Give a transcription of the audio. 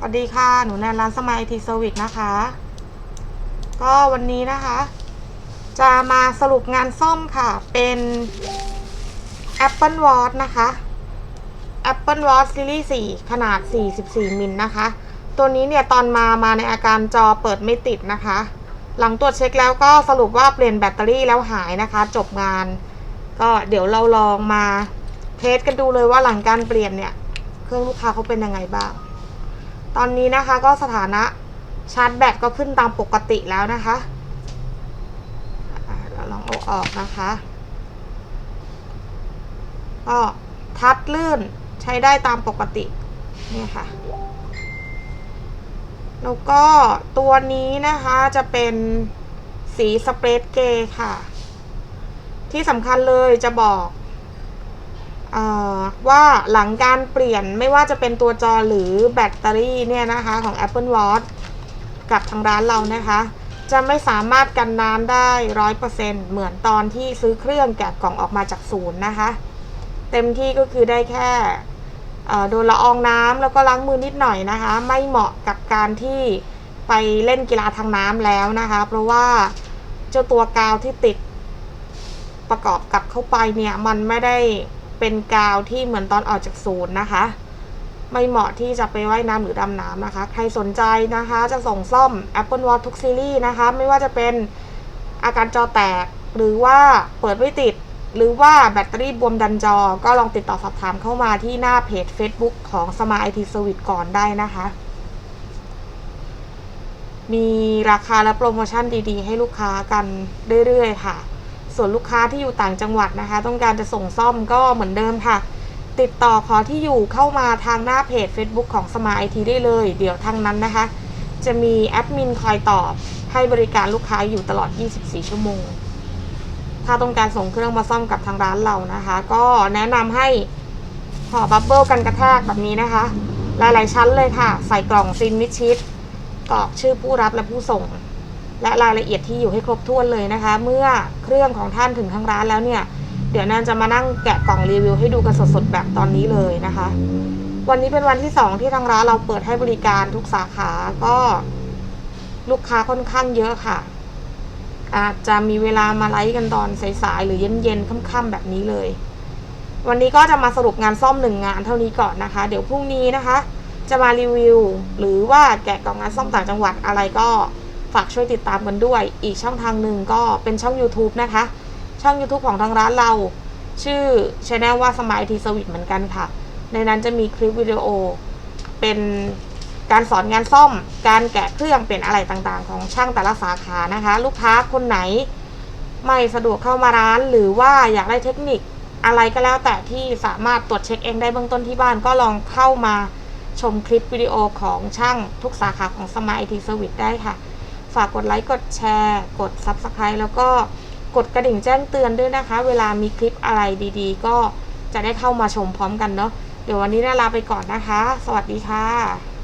สวัสดีค่ะ หนูแนนร้านสมัยทีเซอร์วิสนะคะ ก็วันนี้นะคะ จะมาสรุปงานซ่อมค่ะ เป็น Apple Watch นะคะ Apple Watch Series 4 ขนาด 44 มิลนะคะ ตัวนี้เนี่ยตอนมามาในอาการจอเปิดไม่ติดนะคะ หลังตรวจเช็คแล้วก็สรุปว่าเปลี่ยนแบตเตอรี่แล้วหายนะคะ จบงาน ก็เดี๋ยวเราลองมาเทสกันดูเลยว่าหลังการเปลี่ยนเนี่ย เครื่องลูกค้าเขาเป็นยังไงบ้าง ตอนนี้นะคะก็สถานะชาร์จแบตก็ขึ้นตามปกติแล้วนะคะเราลองเอาออกนะคะ ก็ทัดลื่นใช้ได้ตามปกตินี่ค่ะ แล้วก็ตัวนี้นะคะจะเป็นสีสเปรดเกย์ค่ะ ที่สำคัญเลยจะบอก ว่าหลังการเปลี่ยนไม่ว่าจะเป็นตัวจอหรือแบตเตอรี่เนี่ยนะคะของ Apple Watch กับทางร้านเรานะคะ จะไม่สามารถกันน้ำได้ร้อยเปอร์เซ็นเหมือนตอนที่ซื้อเครื่องแกะกล่องออกมาจากศูนย์นะคะ เต็มที่ก็คือได้แค่โดนละอองน้ำแล้วก็ล้างมือนิดหน่อยนะคะ ไม่เหมาะกับการที่ไปเล่นกีฬาทางน้ำแล้วนะคะ เพราะว่าเจ้าตัวกาวที่ติดประกอบกับเข้าไปเนี่ยมันไม่ได้ เป็นกาวที่เหมือนตอนออกจากศูนย์นะคะ ไม่เหมาะที่จะไปว่ายน้ำหรือดำน้ำนะคะ ใครสนใจนะคะจะส่งซ่อม Apple Watch ทุกซีรีส์นะคะ ไม่ว่าจะเป็นอาการจอแตกหรือว่าเปิดไม่ติด หรือว่าแบตเตอรี่บวมดันจอ ก็ลองติดต่อสอบถามเข้ามาที่หน้าเพจ Facebook ของ Smart IT Service ก่อนได้นะคะ มีราคาและโปรโมชั่นดีๆ ให้ลูกค้ากันเรื่อยๆค่ะ ส่วนลูกค้าที่อยู่ต่างจังหวัดนะคะ ต้องการจะส่งซ่อมก็เหมือนเดิมค่ะ ติดต่อขอที่อยู่เข้ามาทางหน้าเพจ Facebook ของ Smart IT ได้เลย เดี๋ยวทางนั้นนะคะ จะมีแอดมินคอยตอบ ให้บริการลูกค้าอยู่ตลอด 24 ชั่วโมง ถ้าต้องการส่งเครื่องมาซ่อมกับทางร้านเรานะคะ ก็แนะนำให้ห่อบับเบิลกันกระแทกแบบนี้นะคะ หลายๆชั้นเลยค่ะ ใส่กล่องซินมิดชิดกรอกชื่อผู้รับและผู้ส่ง และรายละเอียดที่อยู่ให้ครบถ้วนเลยนะคะ เมื่อเครื่องของท่านถึงทางร้านแล้วเนี่ยเดี๋ยวนันจะมานั่งแกะกล่องรีวิวให้ดูกันสดๆแบบตอนนี้เลยนะคะ วันนี้เป็นวันที่สองที่ทางร้านเราเปิดให้บริการทุกสาขาก็ลูกค้าค่อนข้างเยอะค่ะ อาจจะมีเวลามาไลฟ์กันตอนสายๆหรือเย็นๆค่ำๆแบบนี้เลย วันนี้ก็จะมาสรุปงานซ่อมหนึ่งงานเท่านี้ก่อนนะคะ เดี๋ยวพรุ่งนี้นะคะ จะมารีวิว หรือว่าแกะกล่องงานซ่อมต่างจังหวัดอะไรก็ ฝากช่วยติดตามกันด้วย อีกช่องทางหนึ่งก็เป็นช่อง YouTube นะคะ ช่อง YouTube ของทางร้านเรา ชื่อช anel ว่าสมัยทีสวิตเหมือนกันค่ะ ในนั้นจะมีคลิปวิดีโอ เป็นการสอนงานซ่อม การแกะเครื่องเป็นอะไรต่างๆ ของช่างแต่ละสาขานะคะ ลูกค้าคนไหนไม่สะดวกเข้ามาร้าน หรือว่าอยากได้เทคนิคอะไรก็แล้วแต่ที่สามารถตรวจเช็คเองได้เบื้องต้นที่บ้านก็ลองเข้ามาชมคลิปวิดีโอของช่างทุกสาขาของสมาร์ททีเซอร์วิสได้ค่ะ ฝากกดไลค์กดแชร์ กด Subscribe แล้วก็กดกระดิ่งแจ้งเตือนด้วยนะคะ เวลามีคลิปอะไรดีๆ ก็จะได้เข้ามาชมพร้อมกันเนาะเดี๋ยววันนี้นาลาไปก่อนนะคะ สวัสดีค่ะ